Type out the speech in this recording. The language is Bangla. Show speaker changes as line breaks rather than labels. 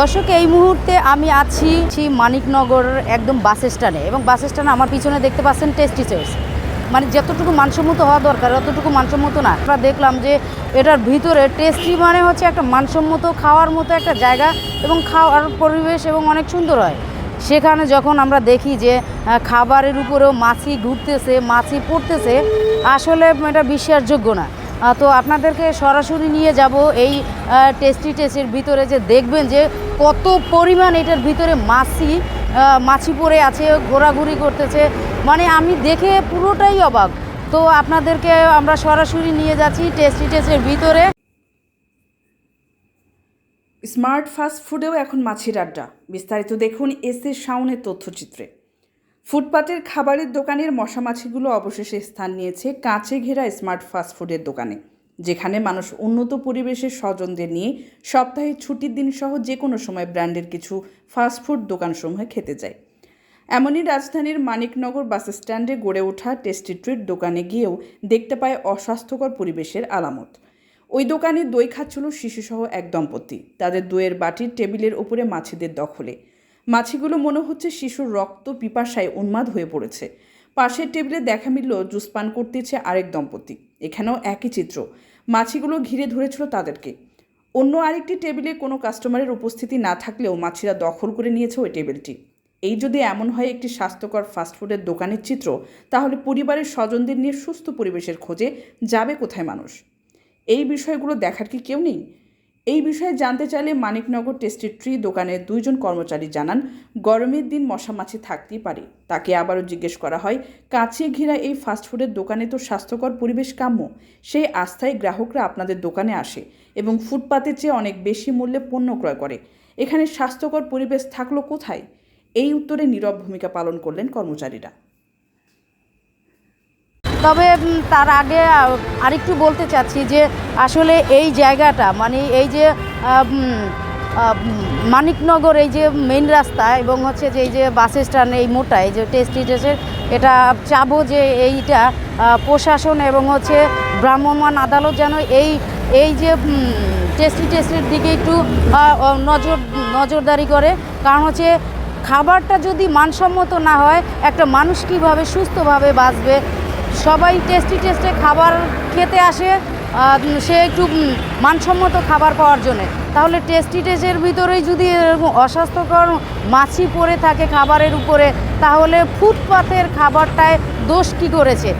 দর্শক, এই মুহূর্তে আমি আছি মানিকনগর একদম বাস স্ট্যান্ডে এবং বাস স্ট্যান্ডে আমার পিছনে দেখতে পাচ্ছেন টেস্ট টিচার্স মানে যতটুকু মানসম্মত হওয়া দরকার, অতটুকু মানসম্মত না। আমরা দেখলাম যে এটার ভিতরে টেস্টি মানে হচ্ছে একটা মানসম্মত খাওয়ার মতো একটা জায়গা এবং খাওয়ার পরিবেশ এবং অনেক সুন্দর হয়। সেখানে যখন আমরা দেখি যে খাবারের উপরেও মাছি ঘুরতেছে, মাছি পড়তেছে, আসলে এটা বিশ্বাসযোগ্য না। তো আপনাদেরকে সরাসরি নিয়ে যাব এই টেস্টি টেস্টের ভিতরে যে দেখবেন যে কত পরিমাণ এটার ভিতরে মাছি মাছি পড়ে আছে, ঘোরাঘুরি করতেছে। মানে আমি দেখে পুরোটাই অবাক। তো আপনাদেরকে আমরা সরাসরি নিয়ে যাচ্ছি টেস্টি টেস্টের ভিতরে।
স্মার্ট ফাস্ট ফুডেও এখন মাছির আড্ডা। বিস্তারিত দেখুন এস এ শাওনের তথ্যচিত্রে। ফুটপাতের খাবারের দোকানের মশা মাছিগুলো অবশেষে স্থান নিয়েছে কাঁচে ঘেরা স্মার্ট ফাস্ট ফুডের দোকানে। যেখানে মানুষ উন্নত পরিবেশের স্বজনদের নিয়ে সপ্তাহে ছুটির দিন সহ যে কোনো সময় ব্র্যান্ডের কিছু ফাস্টফুড দোকানসমূহে খেতে যায়। এমনই রাজধানীর মানিকনগর বাস স্ট্যান্ডে গড়ে ওঠা টেস্টি ট্রিট দোকানে গিয়েও দেখতে পায় অস্বাস্থ্যকর পরিবেশের আলামত। ওই দোকানে দই খাচ্ছিল শিশুসহ এক দম্পতি। তাদের দইয়ের বাটির টেবিলের উপরে মাছিদের দখলে। মাছিগুলো মনে হচ্ছে শিশুর রক্ত পিপাসায় উন্মাদ হয়ে পড়েছে। পাশের টেবিলে দেখা মিলল জুস পান করতেছে আরেক দম্পতি। এখানেও একই চিত্র। মাছিগুলো ঘিরে ধরেছিল তাদেরকে। অন্য আরেকটি টেবিলে কোনো কাস্টমারের উপস্থিতি না থাকলেও মাছিরা দখল করে নিয়েছে ওই টেবিলটি। এই যদি এমন হয় একটি স্বাস্থ্যকর ফাস্টফুডের দোকানের চিত্র, তাহলে পরিবারের স্বজনদের নিয়ে সুস্থ পরিবেশের খোঁজে যাবে কোথায় মানুষ? এই বিষয়গুলো দেখার কি কেউ নেই? এই বিষয়ে জানতে চাইলে মানিকনগর টেস্টি ট্রি দোকানের দুইজন কর্মচারী জানান, গরমের দিন মশামাছি থাকতেই পারে। তাকে আবারও জিজ্ঞেস করা হয়, কাছে ঘেরা এই ফাস্টফুডের দোকানে তো স্বাস্থ্যকর পরিবেশ কাম্য? সেই আস্থায় গ্রাহকরা আপনাদের দোকানে আসে এবং ফুটপাতের চেয়ে অনেক বেশি মূল্যে পণ্য ক্রয় করে। এখানে স্বাস্থ্যকর পরিবেশ থাকল কোথায়? এই উত্তরে নীরব ভূমিকা পালন করলেন কর্মচারীরা।
তবে তার আগে আরেকটু বলতে চাচ্ছি যে আসলে এই জায়গাটা মানে এই যে মানিকনগর এই যে মেন রাস্তা এবং হচ্ছে যে এই যে বাস স্ট্যান্ড এই মোটা, এই যে টেস্টি টেস্টের এটা চাবো যে এইটা প্রশাসন এবং হচ্ছে ভ্রাম্যমাণ আদালত যেন এই এই যে টেস্টি টেস্টের দিকে একটু নজর, নজরদারি করে। কারণ হচ্ছে খাবারটা যদি মানসম্মত না হয়, একটা মানুষ কীভাবে সুস্থভাবে বাঁচবে সবাই টেস্টি টেস্টে খাবার খেতে আসে সে একটু মানসম্মত খাবার পাওয়ার জন্যে। তাহলে টেস্টি টেস্টের ভিতরেই যদি এরকম অস্বাস্থ্যকর মাছি পড়ে থাকে খাবারের উপরে, তাহলে ফুটপাথের খাবারটায় দোষ কী করেছে?